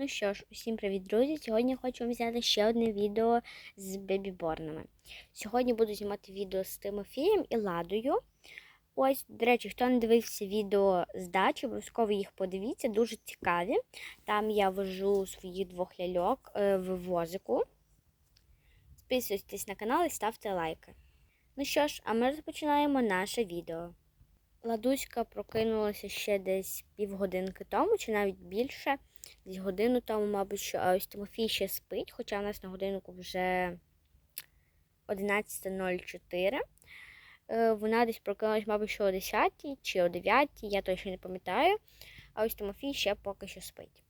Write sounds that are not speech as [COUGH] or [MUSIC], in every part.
Ну що ж, усім привіт, друзі! Сьогодні хочу вам взяти ще одне відео з бебіборнами. Сьогодні буду знімати відео з Тимофієм і Ладою. Ось, до речі, хто не дивився відео з дачі, обов'язково їх подивіться, дуже цікаві. Там я вожу своїх двох ляльок е, в возику. Підписуйтесь на канал і ставте лайки. Ну що ж, а ми розпочинаємо наше відео. Ладуська прокинулася ще десь півгодинки тому, чи навіть більше. Годину тому, мабуть, ось Тимофій ще спить, хоча в нас на годинку вже 11.04. Е, Вона десь прокинулась, мабуть, що о 10 чи о 9, я точно не пам'ятаю. А ось Тимофій ще поки що спить.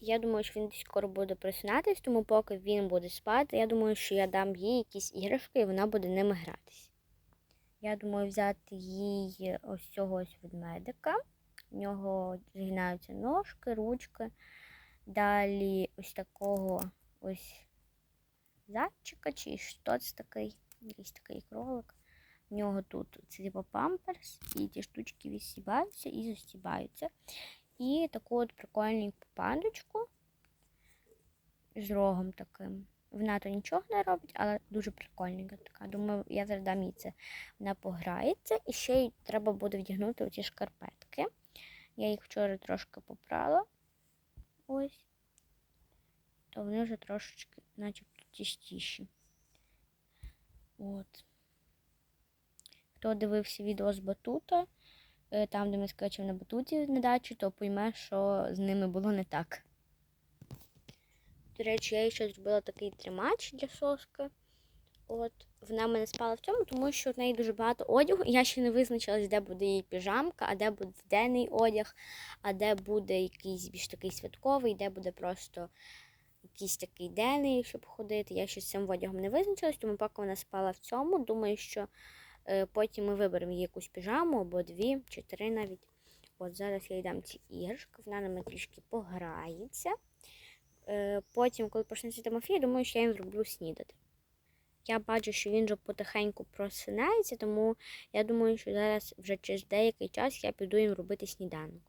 Я думаю, що він десь скоро буде просинатись, тому поки він буде спати, я думаю, що я дам їй якісь іграшки і вона буде ними гратись. Я думаю, взяти їй ось цього ось ведмедика. В нього згинаються ножки, ручки. Далі ось такого ось зайчика, чи що це такий, якийсь такий кролик. В нього тут це типу памперс, і ті штучки відсібаються і застібаються. І таку от прикольненьку пандочку з рогом таким. Вона то нічого не робить, але дуже прикольненька така. Думаю, я зараз дам їй це. Вона пограється. І ще й треба буде вдягнути оці шкарпетки. Я їх вчора трошки попрала. Ось. То вони вже трошечки, начебто, чистіші. От. Хто дивився відео з батута, е, там, де ми скачемо на батуті на дачі, то пойме, що з ними було не так. До речі, я ще зробила такий тримач для соски. От, вона мене спала в цьому, тому що в неї дуже багато одягу. Я ще не визначилась, де буде її піжамка, а де буде денний одяг, а де буде якийсь більш такий святковий, де буде просто якийсь такий денний, щоб ходити. Я ще з цим одягом не визначилась, тому поки вона спала в цьому, думаю, що е, потім ми виберемо їй якусь піжаму або дві, чи три навіть. От зараз я їй дам ці іграшки, вона ними трішки пограється. Е, потім, коли почнеться Тимофій, думаю, що я їм зроблю снідати. Я бачу, що він вже потихеньку просинається, тому я думаю, що зараз вже через деякий час я піду їм робити сніданок.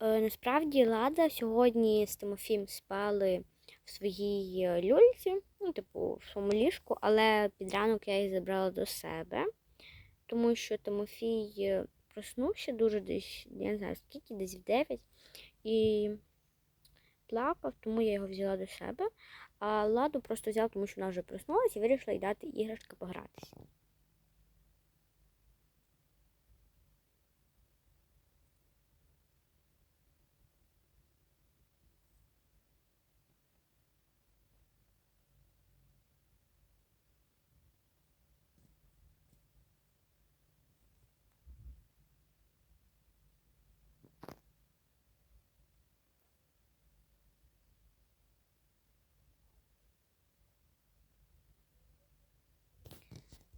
Е, насправді, Лада сьогодні з Тимофієм спали в своїй е, люльці, ну, типу, в своєму ліжку, але під ранок я її забрала до себе, тому що Тимофій е, проснувся дуже десь, я не знаю скільки, десь в 9 і плакав, тому я його взяла до себе. А ладу просто взяла, тому що вона вже проснулася і вирішила їй дати іграшки погратися.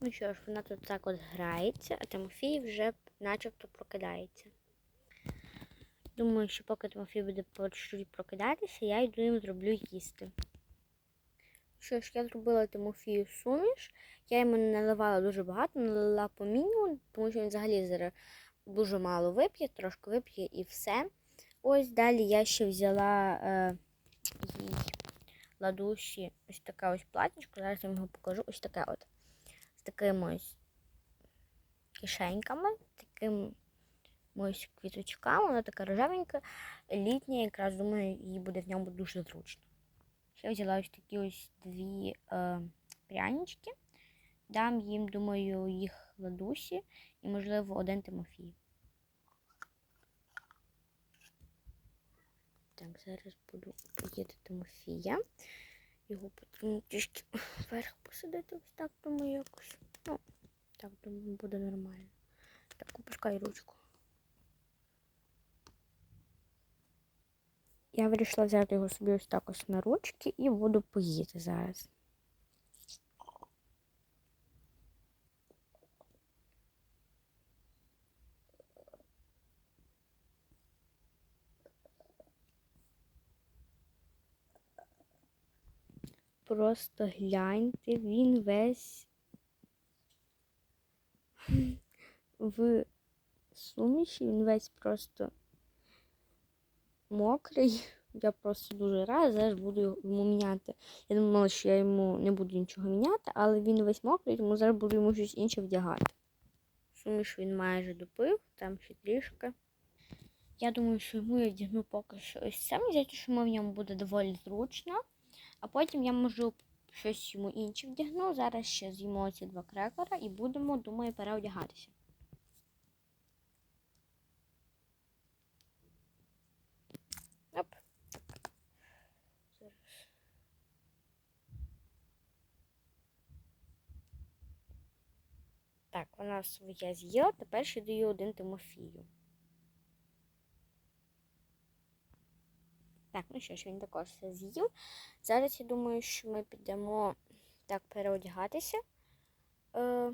Ну що ж, вона тут так от грається, а Тимофій вже начебто прокидається. Думаю, що поки Тимофій буде по чуть прокидатися, я йду їм зроблю їсти. Що ж, я зробила Тимофію суміш. Я йому наливала дуже багато, налила по мінімуму, тому що він взагалі зараз дуже мало вип'є, трошки вип'є і все. Ось далі я ще взяла е, їй ладуші ось таке ось платічко. Зараз я вам його покажу. Ось таке от такими ось кишеньками, такими ось квіточками, вона така рожевенька, літня, якраз думаю, їй буде в ньому дуже зручно. Ще взяла ось такі ось дві е, прянички. Дам їм, думаю, їх ладусі і, можливо, один Тимофій. Так, зараз буду поїти Тимофія. Його потрібно трішки [SIGHS] вверх посадити ось так, думаю, якось. Ну, так, думаю, буде нормально. Так, опускай ручку. Я вирішила взяти його собі ось так ось на ручки і буду поїти зараз. Просто гляньте, він весь в суміші, він весь просто мокрий. Я просто дуже рада, зараз буду йому міняти. Я думала, що я йому не буду нічого міняти, але він весь мокрий, тому зараз буду йому щось інше вдягати. Суміш він майже допив, там ще трішки. Я думаю, що йому я вдягну поки що ось це. Мені здається, що в ньому буде доволі зручно. А потім я можу щось йому інше вдягну. Зараз ще з'їмо ці два крекера і будемо, думаю, переодягатися. Оп. Зараз. Так, вона своє з'їла, тепер ще даю один Тимофію. Так, ну що ж, він також все з'їв. Зараз я думаю, що ми підемо так переодягатися. Е,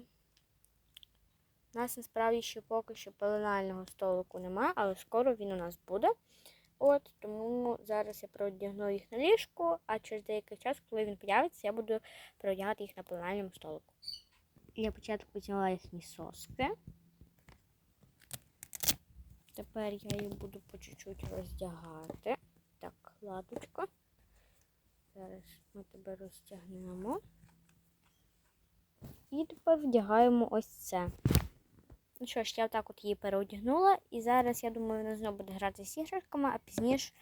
у нас насправді ще поки що пеленального столику немає, але скоро він у нас буде. От, тому зараз я переодягну їх на ліжку, а через деякий час, коли він появиться, я буду переодягати їх на пеленальному столику. Для початку взяла їхні соски. Тепер я їх буду по чуть-чуть роздягати. Так. Зараз ми тебе розтягнемо. І тепер вдягаємо ось це. Ну що ж, я так от її переодягнула. І зараз, я думаю, вона знову буде грати з іграшками, а пізніше,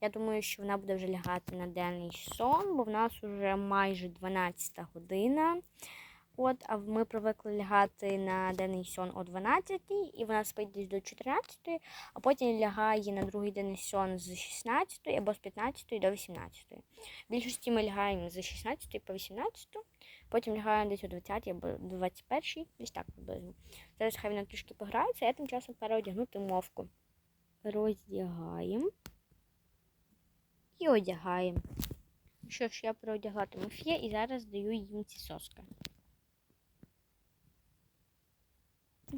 я думаю, що вона буде вже лягати на денний сон, бо в нас вже майже 12 година. От, а ми привикли лягати на денний сон о 12 і вона спить десь до 14, а потім лягає на другий денний сон з 16 або з 15 до 18. В більшості ми лягаємо з 16 по 18, потім лягаємо десь о 20 або 21, десь так приблизно. Зараз хай вона трішки пограється, а я тим часом переодягнути мовку. Роздягаємо і одягаємо. Що ж, я переодягла Тимофія і зараз даю їм ці соски. Ну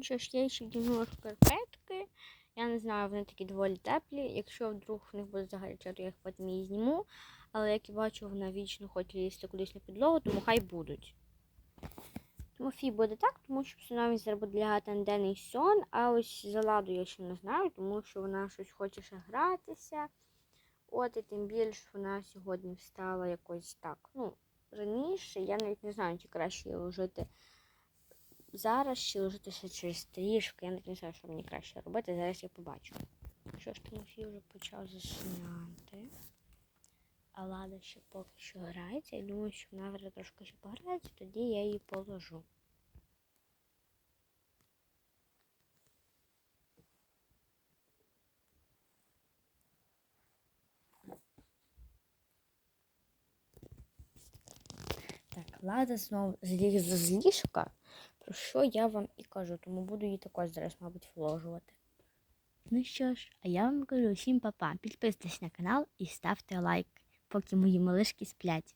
що ж, ще вдягнула шкарпетки. Я не знаю, вони такі доволі теплі. Якщо вдруг в них буде загаряча, то я їх потім її зніму. Але як я бачу, вона вічно хоче лізти кудись на підлогу, тому хай будуть. Тимофій буде так, тому що все зараз буде лягати на денний сон, а ось за ладу я ще не знаю, тому що вона щось хоче ще гратися. От і тим більше вона сьогодні встала якось так. Ну, раніше я навіть не знаю, чи краще її ложити зараз чи ложити ще через трішки. Я не знаю, що мені краще робити. Зараз я побачу. Що ж там Тимофій вже почав засинати. А Лада ще поки що грається. Я думаю, що вона вже трошки ще пограється, тоді я її положу. Так, Лада знову злізла з ліжка, про що я вам і кажу, тому буду її також зараз, мабуть, вложувати. Ну що ж, а я вам кажу всім па-па. Підписуйтесь на канал і ставте лайк, поки мої малишки сплять.